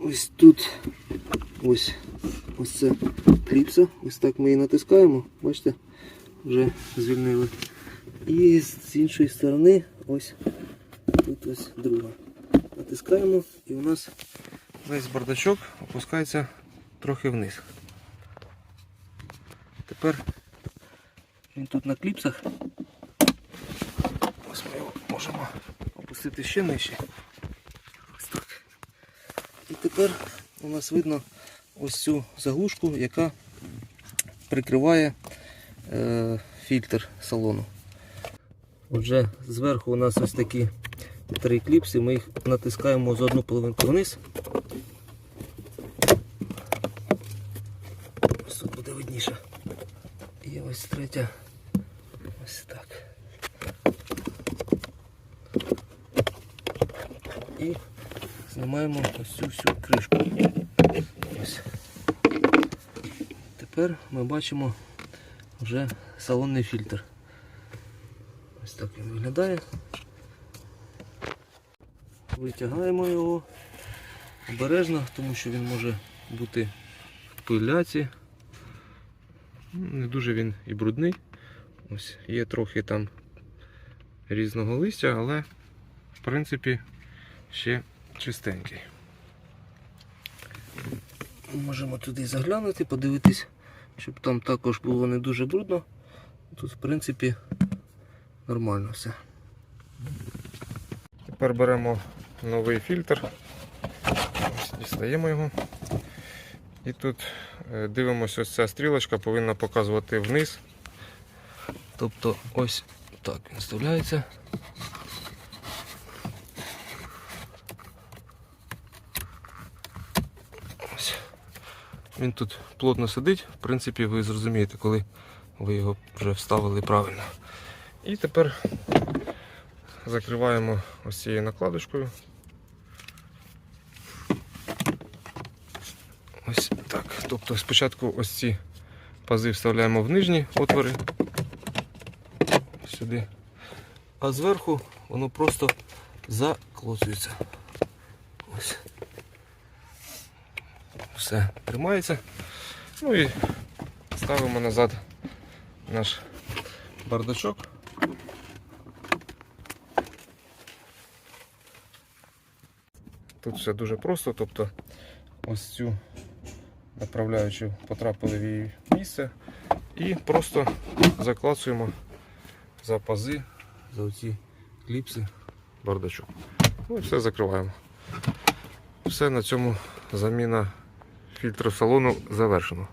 ось тут ось ось це кліпса. Ось так ми її натискаємо. Бачите, вже звільнили. І з іншої сторони ось тут ось друга. Натискаємо і у нас весь бардачок опускається трохи вниз. Тепер він тут на кліпсах. Ось ми його можемо опустити ще нижче. Тепер у нас видно ось цю заглушку, яка прикриває е, фільтр салону. Отже, зверху у нас ось такі три кліпси, ми їх натискаємо з одну половинку вниз. Ось тут буде видніше. І ось третя. Ось так. І знімаємо ось цю всю кришку. Ось. Тепер ми бачимо вже салонний фільтр. Ось так він виглядає. Витягаємо його обережно, тому що він може бути в пиляці. Ну, Не дуже він і брудний. Ось є трохи там різного листя, але в принципі ще чистенький. Можемо туди заглянути, подивитись, щоб там також було не дуже брудно. Тут в принципі нормально все. Тепер беремо новий фільтр, Ось дістаємо його. І тут е, дивимося, ось ця стрілочка повинна показувати вниз. Тобто ось так він вставляється. Він тут плотно сидить, в принципі, ви зрозумієте, коли ви його вже вставили правильно. І тепер закриваємо ось цією накладочкою. Ось Так, тобто спочатку ось ці пази вставляємо в нижні отвори. сюди. А зверху воно просто заклоцується. Все, тримається. Ну і ставимо назад наш бардачок. Тут все дуже просто, тобто ось цю направляючу потрапили в її місце і просто заклацуємо за пази За оці кліпси. бардачок. Ну і все закриваємо. Все на цьому заміна фільтру салону завершено.